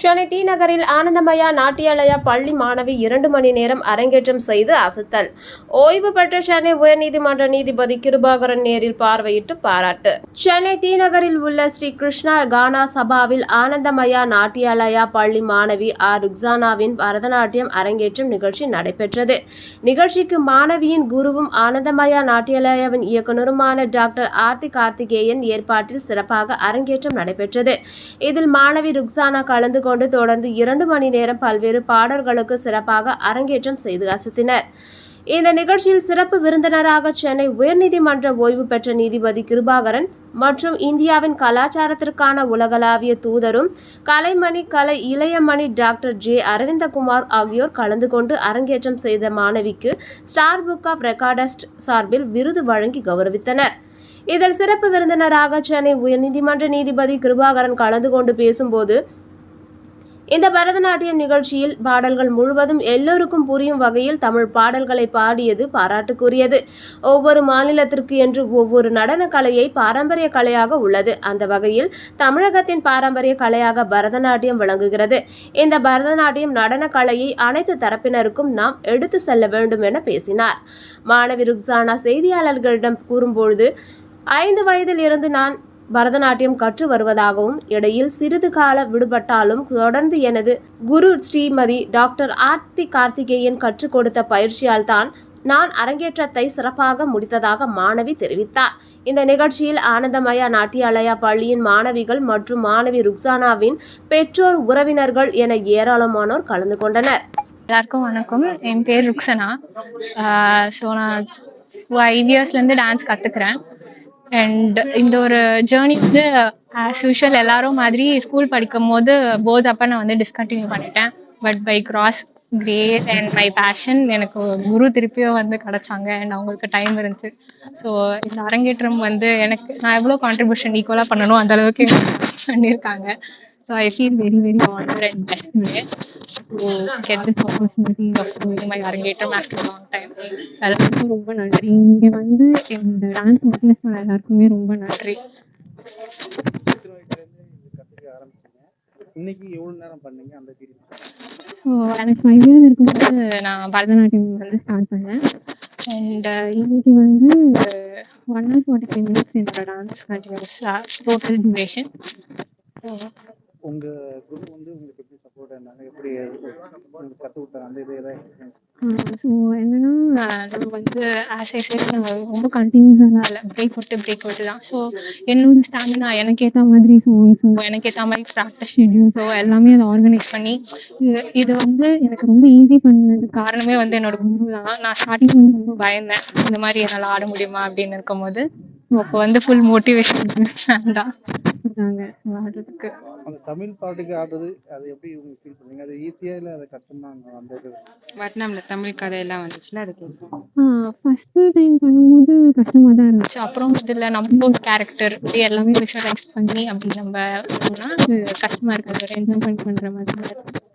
Chennai D நகரில் ஆனந்தமயா நாட்டியாலயா பள்ளி மாணவி இரண்டு மணி நேரம் அரங்கேற்றம் செய்து அசத்தல். ஓய்வு பெற்ற சென்னை உயர்நீதிமன்ற நீதிபதி கிருபாகரன் நேரில் பார்வையிட்டு பாராட்டு. சென்னை டி நகரில் உள்ள ஸ்ரீ கிருஷ்ணா கானா சபாவில் ஆனந்தமயா நாட்டியாலயா பள்ளி மாணவி ஆர். ருக்ஸானாவின் பரதநாட்டியம் அரங்கேற்றம் நிகழ்ச்சி நடைபெற்றது. நிகழ்ச்சிக்கு மாணவியின் குருவும் ஆனந்தமயா நாட்டியாலயாவின் இயக்குநருமான டாக்டர் ஆர்த்தி கார்த்திகேயன் ஏற்பாட்டில் சிறப்பாக அரங்கேற்றம் நடைபெற்றது. இதில் மாணவி ருக்ஸானா கலந்து கொண்டு தொடர்ந்து இரண்டு மணி நேரம் பல்வேறு பாடல்களுக்கு சிறப்பாக அரங்கேற்றம் செய்து அசத்தினர். இந்த நிகழ்ச்சியில் சிறப்பு விருந்தினராக சென்னை உயர்நீதிமன்ற ஓய்வு பெற்ற நீதிபதி கிருபாகரன் மற்றும் இந்தியாவின் கலாச்சாரத்திற்கான உலகளாவிய தூதரும் கலைமணி கலை இளையமணி டாக்டர் ஜே. அரவிந்தகுமார் ஆகியோர் கலந்து கொண்டு அரங்கேற்றம் செய்த மாணவிக்கு ஸ்டார் புக் ஆஃப் ரெக்கார்டஸ்ட் சார்பில் விருது வழங்கி கௌரவித்தனர். இதில் சிறப்பு விருந்தினராக சென்னை உயர்நீதிமன்ற நீதிபதி கிருபாகரன் கலந்து கொண்டு பேசும்போது இந்த பரதநாட்டியம் நிகழ்ச்சியில் பாடல்கள் முழுவதும் எல்லோருக்கும் புரியும் வகையில் தமிழ் பாடல்களை பாடியது பாராட்டுக்குரியது. ஒவ்வொரு மாநிலத்திற்கு என்று ஒவ்வொரு நடன கலையை பாரம்பரிய கலையாக உள்ளது. அந்த வகையில் தமிழகத்தின் பாரம்பரிய கலையாக பரதநாட்டியம் விளங்குகிறது. இந்த பரதநாட்டியம் நடன கலையை அனைத்து தரப்பினருக்கும் நாம் எடுத்து செல்ல வேண்டும் என பேசினார். மாணவி ருக்ஸானா செய்தியாளர்களிடம் கூறும்பொழுது ஐந்து வயதில் இருந்து நான் பரதநாட்டியம் கற்று வருவதாகவும் இடையில் சிறிது கால விடுபட்டாலும் தொடர்ந்து எனது குரு ஸ்ரீமதி டாக்டர் ஆர்த்தி கார்த்திகேயன் கற்றுக் கொடுத்த பயிற்சியால் தான் நான் அரங்கேற்றத்தை சிறப்பாக முடித்ததாக மாணவி தெரிவித்தார். இந்த நிகழ்ச்சியில் ஆனந்தமயா நாட்டியாலயா பள்ளியின் மாணவிகள் மற்றும் மாணவி ருக்ஸானாவின் பெற்றோர் உறவினர்கள் என ஏராளமானோர் கலந்து கொண்டனர். எல்லாருக்கும் வணக்கம். என் பேர் ருக்ஸனா ஸோ நான் ஃபைவ் இயர்ஸ்லேருந்து டான்ஸ் கற்றுக்கிறேன் அண்ட் இந்த ஒரு ஜேர்னி வந்து ஆஸ் யூஷுவல் எல்லாரும் மாதிரி ஸ்கூல் படிக்கும் போது போத் அப்போ நான் வந்து டிஸ்கண்டினியூ பண்ணிட்டேன். But by grace great and my passion எனக்கு ஒரு குரு திருப்பியும் வந்து கிடைச்சாங்க. அண்ட் அவங்களுக்கு டைம் இருந்துச்சு. ஸோ இந்த அரங்கேற்றம் வந்து எனக்கு நான் எவ்வளோ கான்ட்ரிபியூஷன் ஈக்குவலாக பண்ணணும் அந்த அளவுக்கு பண்ணியிருக்காங்க so I feel very very honour and best to get this opportunity of doing my arangetram after long time எல்லாருக்கும் ரொம்ப நன்றி. இங்கே வந்து இந்த டான்ஸ் பிஸ்னஸ் எல்லாருக்குமே ரொம்ப நன்றி. இன்னைக்கு எவ்வளோ நேரம் பண்ணீங்க? அந்த ஸோ எனக்கு ஃபைவ் இயர்ஸ் இருக்கும்போது நான் பரதநாட்டியம் வந்து ஸ்டார்ட் பண்ணேன். அண்ட் uh, இன்னைக்கு வந்து one hour forty five minutes என்னோட டான்ஸ் கண்டினியூஸ் டோட்டல் டியூரேஷன் உங்க குரு வந்து உங்களுக்கு எப்படி எப்படி உங்களுக்கு கொடுத்தாங்க அந்த இது ஏதாவது ஸோ என்னன்னா நம்ம வந்து ஆஸ் ஐ சைட் நம்ம ரொம்ப கண்டினியூஸாக இல்லை பிரேக் விட்டு பிரேக் விட்டு தான். ஸோ என்னோட ஸ்டாமினா எனக்கு ஏற்ற மாதிரி சாங்ஸோ எனக்கு ஏற்ற மாதிரி ப்ராக்டிஸ் ஷெட்யூல்ஸோ எல்லாமே அதை ஆர்கனைஸ் பண்ணி இது இது வந்து எனக்கு ரொம்ப ஈஸி பண்ணதுக்கு காரணமே வந்து என்னோட குரு தான். நான் ஸ்டார்டிங் வந்து ரொம்ப பயந்தேன். இந்த மாதிரி என்னால் ஆட முடியுமா அப்படின்னு இருக்கும்போது அப்போ வந்து ஃபுல் மோட்டிவேஷன் தான். கொடுத்தாங்க ஆடுறதுக்கு. அந்த தமிழ் பாட்டுக்கு ஆடுறது அது எப்படி உங்களுக்கு ஃபீல் பண்ணீங்க அது ஈஸியாக இல்லை அது கஷ்டமா அந்த இது? வட்னம்ல தமிழ் கதையெல்லாம் வந்துச்சுல அது ஃபஸ்ட்டு டைம் பண்ணும்போது கஷ்டமாக தான் இருந்துச்சு. அப்புறம் இதில் நம்ம கேரக்டர் இப்படி எல்லாமே விஷுவலைஸ் பண்ணி அப்படி நம்ம பண்ணோம்னா அது கஷ்டமாக இருக்காது ஒரு என்ஜாய்மெண்ட் பண்ணுற மாதிரி இருக்கும்.